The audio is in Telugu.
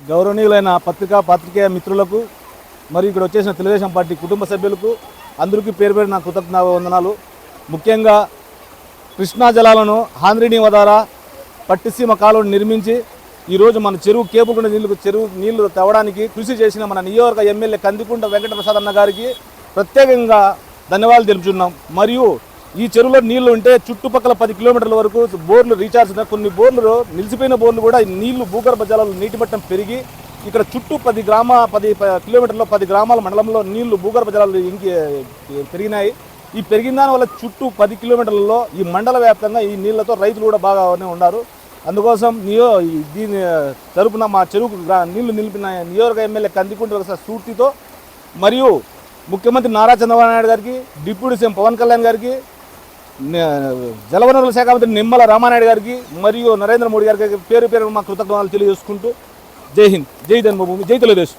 గౌరవనీయులైన పత్రికా పాత్రికేయ మిత్రులకు మరియు ఇక్కడ వచ్చేసిన తెలుగుదేశం పార్టీ కుటుంబ సభ్యులకు అందరికీ పేరు పేరు నా కృతజ్ఞ వందనాలు ముఖ్యంగా కృష్ణా జలాలను హాంద్రిని వదారా పట్టిసీమ కాలువను నిర్మించి ఈరోజు మన చెరువు కేపుకుండ నీళ్ళు చెరువు నీళ్ళు తవ్వడానికి కృషి చేసిన మన నియోజక ఎమ్మెల్యే కందికుంట వెంకటప్రసాద్ అన్న గారికి ప్రత్యేకంగా ధన్యవాదాలు తెలుపుచున్నాం. మరియు ఈ చెరువులో నీళ్ళు ఉంటే చుట్టుపక్కల పది కిలోమీటర్ల వరకు బోర్లు రీఛార్జ్ కొన్ని బోర్లు నిలిచిపోయిన బోర్లు కూడా ఈ నీళ్ళు భూగర్భ జలాలు నీటి మట్టం పెరిగి ఇక్కడ చుట్టూ పది గ్రామ పది కిలోమీటర్లో పది గ్రామాల మండలంలో నీళ్ళు భూగర్భ జలాలు ఇంకి పెరిగినాయి. ఈ పెరిగిన దాని వల్ల చుట్టూ పది కిలోమీటర్లలో ఈ మండల వ్యాప్తంగా ఈ నీళ్ళతో రైతులు కూడా బాగానే ఉన్నారు అందుకోసం నియో దీని తరపున మా చెరువుకు నీళ్ళు నిలిపిన నియోజక ఎమ్మెల్యే కందికుంట ఒకసారి స్ఫూర్తితో మరియు ముఖ్యమంత్రి నారా చంద్రబాబు నాయుడు గారికి డిప్యూటీ సీఎం పవన్ కళ్యాణ్ గారికి జలవనరుల శాఖ మంత్రి నిమ్మల రామానాయుడు గారికి మరియు నరేంద్ర మోడీ గారికి పేరు పేరు మా కృతజ్ఞతలు తెలియజేసుకుంటూ జై హింద్ జై జన్మభూమి జై తెలుగుదేశం.